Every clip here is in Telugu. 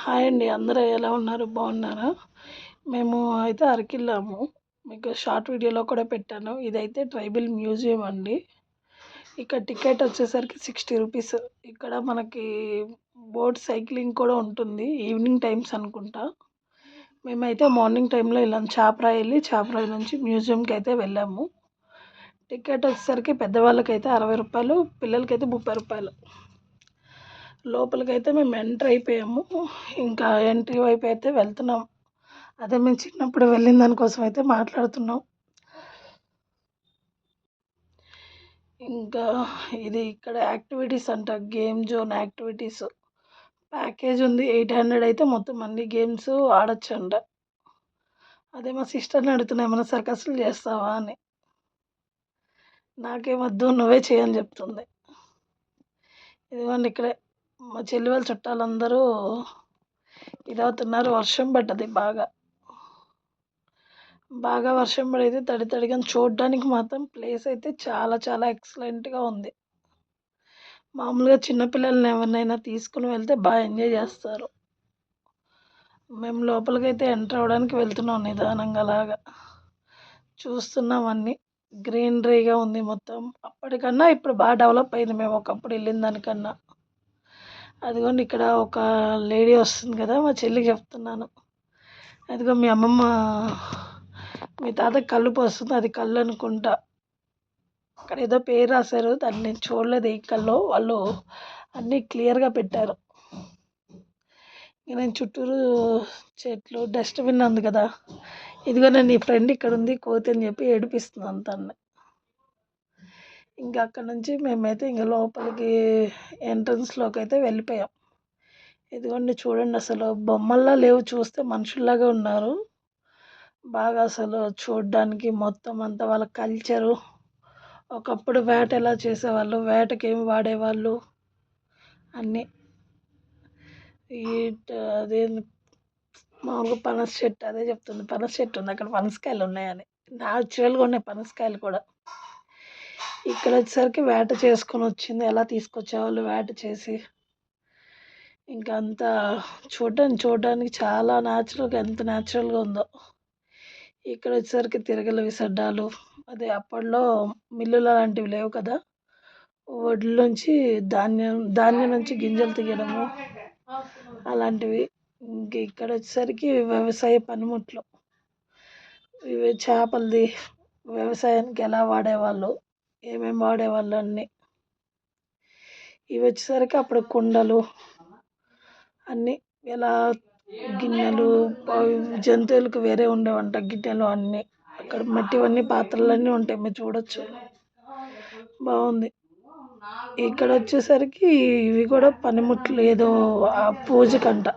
హాయ్ అండి అందరూ ఎలా ఉన్నారు? బాగున్నారా? మేము అయితే అరకిల్లాము. మీకు షార్ట్ వీడియోలో కూడా పెట్టాను. ఇదైతే ట్రైబల్ మ్యూజియం అండి. ఇక్కడ టికెట్ వచ్చేసరికి సిక్స్టీ రూపీస్. ఇక్కడ మనకి బోట్ సైక్లింగ్ కూడా ఉంటుంది. ఈవినింగ్ టైమ్స్ అనుకుంటా. మేమైతే మార్నింగ్ టైంలో వెళ్ళాం చాపరాయి వెళ్ళి చాపరాయి నుంచి మ్యూజియంకి అయితే వెళ్ళాము. టికెట్ వచ్చేసరికి పెద్దవాళ్ళకైతే అరవై రూపాయలు పిల్లలకైతే ముప్పై రూపాయలు. లోపలికైతే మేము ఎంటర్ అయిపోయాము. ఇంకా ఎంట్రీ వైపు అయితే వెళ్తున్నాం. అదే మేము చిన్నప్పుడు వెళ్ళిన దానికోసం అయితే మాట్లాడుతున్నాం. ఇంకా ఇది ఇక్కడ యాక్టివిటీస్ అంట గేమ్ జోన్ యాక్టివిటీస్. ప్యాకేజ్ ఉంది ఎయిట్ హండ్రెడ్ అయితే మొత్తం అన్ని గేమ్స్ ఆడొచ్చు అంట అదే మా సిస్టర్ని అడుగుతున్నా ఏమైనా సర్కస్లు చేస్తావా? అని. నాకేమద్దు నువ్వే చేయని చెప్తుంది. ఇదిగోండి ఇక్కడే. మా చెల్లి వాళ్ళ చుట్టాలందరూ ఇదవుతున్నారు. వర్షం పడ్డది బాగా. బాగా వర్షం పడేది. తడి తడిగా చూడడానికి మాత్రం ప్లేస్ అయితే చాలా చాలా ఎక్సలెంట్గా ఉంది. మామూలుగా చిన్నపిల్లల్ని ఎవరినైనా తీసుకుని వెళ్తే బాగా ఎంజాయ్ చేస్తారు. మేము లోపలికైతే ఎంటర్ అవ్వడానికి వెళ్తున్నాం నిదానంగా అలాగా. చూస్తున్నాం అన్నీ. గ్రీనరీగా ఉంది మొత్తం. అప్పటికన్నా ఇప్పుడు బాగా డెవలప్ అయింది. మేము ఒకప్పుడు వెళ్ళిన దానికన్నా. అదిగోండి ఇక్కడ ఒక లేడీ వస్తుంది కదా మా చెల్లికి చెప్తున్నాను. అదిగో మీ అమ్మమ్మ మీ తాత కళ్ళు పోస్తుంది అది కళ్ళు అనుకుంటా. అక్కడ ఏదో పేరు రాశారు దాన్ని నేను చూడలేదు ఈ కళ్ళు వాళ్ళు అన్నీ క్లియర్గా పెట్టారు. నేను చుట్టూరు చెట్లు డస్ట్బిన్ ఉంది కదా. ఇదిగో నేను నీ ఫ్రెండ్ ఇక్కడ ఉంది కోతి అని చెప్పి ఏడిపిస్తుంది తన్ని. ఇంకా అక్కడ నుంచి మేమైతే ఇంకా లోపలికి ఎంట్రన్స్లోకి అయితే వెళ్ళిపోయాం. ఇదిగోండి చూడండి అసలు బొమ్మల్లా లేవు చూస్తే మనుషుల్లాగా ఉన్నారు. బాగా అసలు చూడడానికి మొత్తం అంతా వాళ్ళ కల్చరు ఒకప్పుడు వేట ఎలా చేసేవాళ్ళు వేటకి ఏమి వాడేవాళ్ళు అన్నీ. ఈ అదే మామూలుగా పనస చెట్టు అదే చెప్తుంది. పనస చెట్టు ఉంది. అక్కడ పనసకాయలు ఉన్నాయని. న్యాచురల్గా ఉన్నాయి పనసకాయలు కూడా. ఇక్కడ వచ్చేసరికి వేట చేసుకొని వచ్చింది. ఎలా తీసుకొచ్చేవాళ్ళు వేట చేసి. ఇంకా అంతా చూడడానికి చూడడానికి చాలా న్యాచురల్గా ఎంత న్యాచురల్గా ఉందో. ఇక్కడ వచ్చేసరికి తిరగల విసడ్డాలు. అదే అప్పట్లో మిల్లులు అలాంటివి లేవు కదా. వడ్లోంచి ధాన్యం ధాన్యం నుంచి గింజలు తీయడము అలాంటివి. ఇంక ఇక్కడ వచ్చేసరికి వ్యవసాయ పనిముట్లు. ఇవి చేపలది. వ్యవసాయానికి ఎలా వాడేవాళ్ళు? ఏమేమి వాడేవాళ్ళు అన్నీ. ఇవి వచ్చేసరికి అప్పుడు కుండలు అన్నీ ఎలా గిన్నెలు జంతువులకు వేరే ఉండేవంట గిన్నెలు అన్నీ. అక్కడ మట్టివన్నీ పాత్రలన్నీ ఉంటాయి మీరు చూడొచ్చు. బాగుంది. ఇక్కడ వచ్చేసరికి ఇవి కూడా పనిముట్లు ఏదో పూజకంట.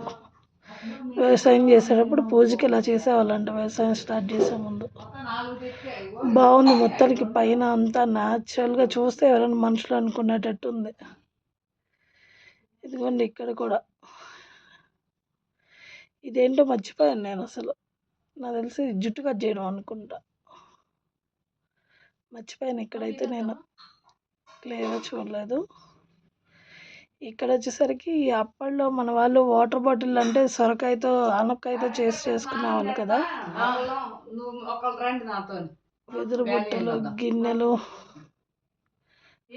వ్యవసాయం చేసేటప్పుడు పూజకి ఇలా చేసేవాళ్ళంట? వ్యవసాయం స్టార్ట్ చేసే ముందు. బాగుంది మొత్తానికి. పైన అంతా న్యాచురల్గా చూస్తే ఎవరైనా మనుషులు అనుకునేటట్టు ఉంది. ఇదిగోండి ఇక్కడ కూడా. ఇదేంటో మర్చిపోయాను నేను అసలు. నాకు తెలిసి జుట్టు కట్ చేయడం అనుకుంటా. మర్చిపోయాను ఇక్కడైతే నేను. క్లియర్గా చూడలేదు. ఇక్కడ వచ్చేసరికి అప్పట్లో మన వాళ్ళు వాటర్ బాటిల్ అంటే సొరకాయతో ఆనపకాయతో చేసి చేసుకునేవాళ్ళు కదా. వెదురు బుట్టలు గిన్నెలు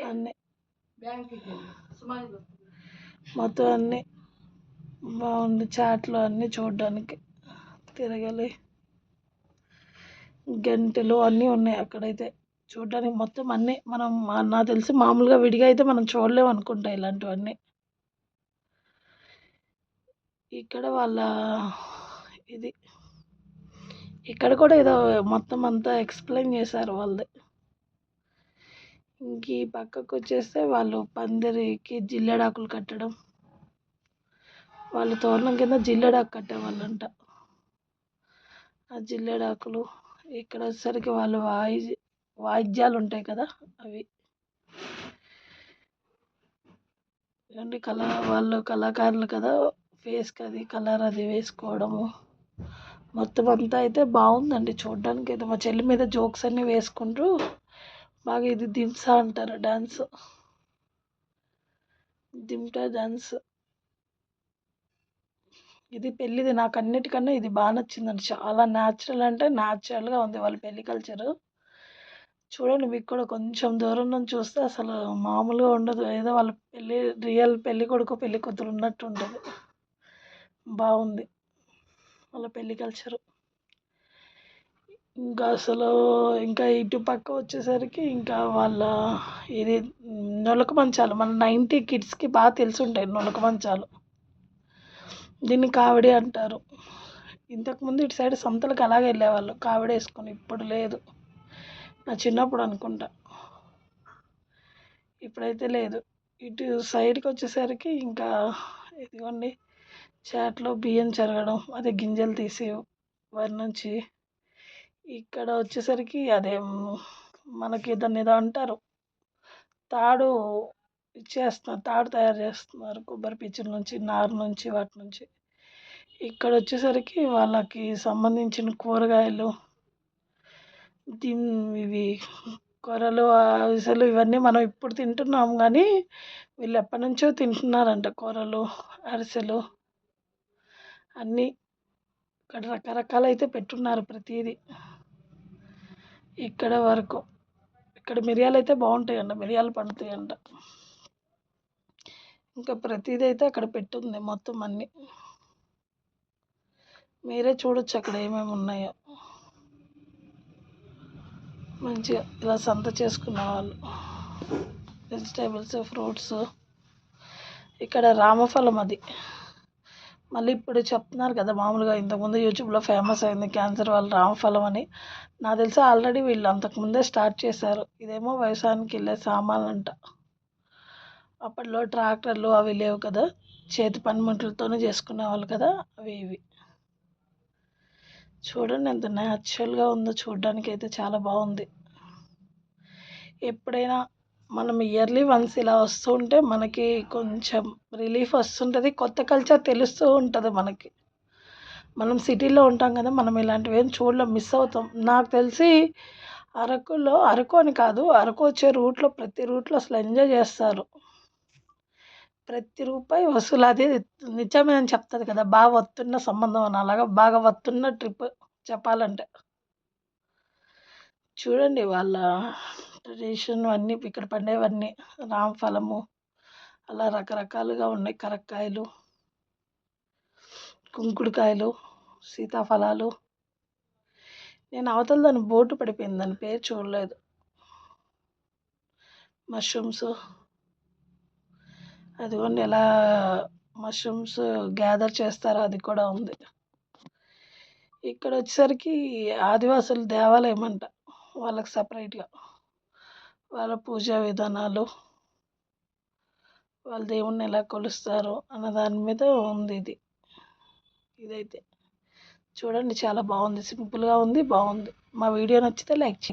అన్నీ. మొత్తం అన్నీ బాగుంది చాట్లు అన్నీ చూడడానికి. తిరగలి. గంటలు అన్నీ ఉన్నాయి అక్కడైతే. చూడడానికి మొత్తం అన్నీ మనం నాకు తెలిసి మామూలుగా విడిగా అయితే మనం చూడలేము అనుకుంటా ఇలాంటివన్నీ. ఇక్కడ వాళ్ళ ఇది ఇక్కడ కూడా ఏదో మొత్తం అంతా ఎక్స్ప్లెయిన్ చేశారు వాళ్ళది. ఇంక ఈ పక్కకు వచ్చేస్తే వాళ్ళు పందిరికి జిల్లెడాకులు కట్టడం. వాళ్ళు తోరణం కింద జిల్లెడాకు కట్టేవాళ్ళంట. ఆ జిల్లెడాకులు ఇక్కడ వచ్చేసరికి వాళ్ళు వాయి వాయిద్యాలు ఉంటాయి కదా అవి. అండి కళా వాళ్ళు కళాకారులు కదా ఫేస్కి అది కలర్ అది వేసుకోవడము. మొత్తం అంతా అయితే బాగుందండి చూడడానికి అయితే మా చెల్లి మీద జోక్స్ అన్నీ వేసుకుంటూ బాగా ఇది దింసా అంటారు డ్యాన్స్ దింటా డ్యాన్స్ ఇది పెళ్ళిది నాకు అన్నిటికన్నా ఇది బాగా నచ్చిందండి. చాలా న్యాచురల్ అంటే న్యాచురల్గా ఉంది వాళ్ళ పెళ్ళి కల్చరు. చూడండి మీకు కూడా కొంచెం దూరం నుంచి చూస్తే అసలు మామూలుగా ఉండదు. ఏదో వాళ్ళ పెళ్ళి రియల్ పెళ్ళి కొడుకు పెళ్ళి కూతురు ఉన్నట్టు ఉంటుంది బాగుంది. వాళ్ళ పెళ్ళి కల్చరు ఇంకా అసలు ఇంకా ఇటు పక్క వచ్చేసరికి ఇంకా వాళ్ళ ఇది నులక మంచాలు మన నైంటీ కిడ్స్కి బాగా తెలిసి ఉంటాయి నులక మంచాలు దీన్ని కావిడి అంటారు. ఇంతకుముందు ఇటు సైడ్ సంతలకు అలాగే వెళ్ళేవాళ్ళు. కావడి వేసుకొని ఇప్పుడు లేదు. నా చిన్నప్పుడు అనుకుంటా. ఇప్పుడైతే లేదు. ఇటు సైడ్కి వచ్చేసరికి ఇంకా ఇదిగోండి చాట్లో బియ్యం చెరగడం అదే గింజలు తీసి వారి నుంచి ఇక్కడ వచ్చేసరికి అదే మనకి దాన్ని ఏదో అంటారు తాడు ఇచ్చేస్తున్నారు తాడు తయారు చేస్తున్నారు కొబ్బరి పీచుల నుంచి నారు నుంచి వాటి నుంచి. ఇక్కడ వచ్చేసరికి వాళ్ళకి సంబంధించిన కూరగాయలు ఇవి కూరలు అవిసెలు ఇవన్నీ మనం ఇప్పుడు తింటున్నాం కానీ వీళ్ళు ఎప్పటి నుంచో తింటున్నారంట కూరలు అరిసెలు. అన్నీ ఇక్కడ రకరకాలు అయితే పెట్టున్నారు ప్రతిదీ. ఇక్కడ వరకు ఇక్కడ మిరియాలు అయితే బాగుంటాయంట మిరియాలు పండుతాయంట. ఇంకా ప్రతిదీ అయితే అక్కడ పెట్టుంది మొత్తం అన్నీ. మీరే చూడొచ్చు అక్కడ ఏమేమి ఉన్నాయో. మంచిగా ఇలా సంత చేసుకున్న వాళ్ళు. వెజిటేబుల్స్ ఫ్రూట్స్ ఇక్కడ రామఫలం అది. మళ్ళీ ఇప్పుడు చెప్తున్నారు కదా మామూలుగా ఇంతకుముందు యూట్యూబ్లో ఫేమస్ అయింది క్యాన్సర్ వాళ్ళు రామఫలం అని. నాకు తెలిసి ఆల్రెడీ వీళ్ళు అంతకుముందే స్టార్ట్ చేశారు. ఇదేమో వ్యవసాయానికి వెళ్ళే సామాన్లు అంట అప్పట్లో ట్రాక్టర్లు అవి లేవు కదా. చేతి పనిముట్లతోనే చేసుకునేవాళ్ళు కదా అవి ఇవి. చూడండి ఎంత న్యాచురల్గా ఉందో చూడడానికి అయితే చాలా బాగుంది. ఎప్పుడైనా మనం ఇయర్లీ వన్స్ ఇలా వస్తూ ఉంటే మనకి కొంచెం రిలీఫ్ వస్తుంటుంది. కొత్త కల్చర్ తెలుస్తూ ఉంటుంది మనకి. మనం సిటీలో ఉంటాం కదా మనం ఇలాంటివి ఏం చూడలేం మిస్ అవుతాం. నాకు తెలిసి అరకులో అరకు అని కాదు అరకు వచ్చే రూట్లో ప్రతి రూట్లో అసలు ఎంజాయ్ చేస్తారు. ప్రతి రూపాయి వసూలు అది నిజమే అని చెప్తుంది కదా బాగా వస్తున్న సంబంధం అని. అలాగా బాగా వస్తున్న ట్రిప్ చెప్పాలంటే. చూడండి వాళ్ళ ట్రెడిషన్ అన్నీ ఇక్కడ పండేవన్నీ. రామఫలము అలా రకరకాలుగా ఉన్నాయి. కరక్కాయలు కుంకుడుకాయలు సీతాఫలాలు. నేను అవతల దాని బోటు పడిపోయింది. దాని పేరు చూడలేదు. మష్రూమ్స్ అదిగోండి ఎలా మష్రూమ్స్ గ్యాదర్ చేస్తారో అది కూడా ఉంది. ఇక్కడ వచ్చేసరికి ఆదివాసుల దేవాలయం అంట వాళ్ళకి సపరేట్గా వాళ్ళ పూజా విధానాలు వాళ్ళ దేవుణ్ణి ఎలా కొలుస్తారు అన్న దాని మీద ఉంది ఇది. ఇదైతే. చూడండి చాలా బాగుంది. సింపుల్గా ఉంది బాగుంది. మా వీడియో నచ్చితే లైక్ చేయండి.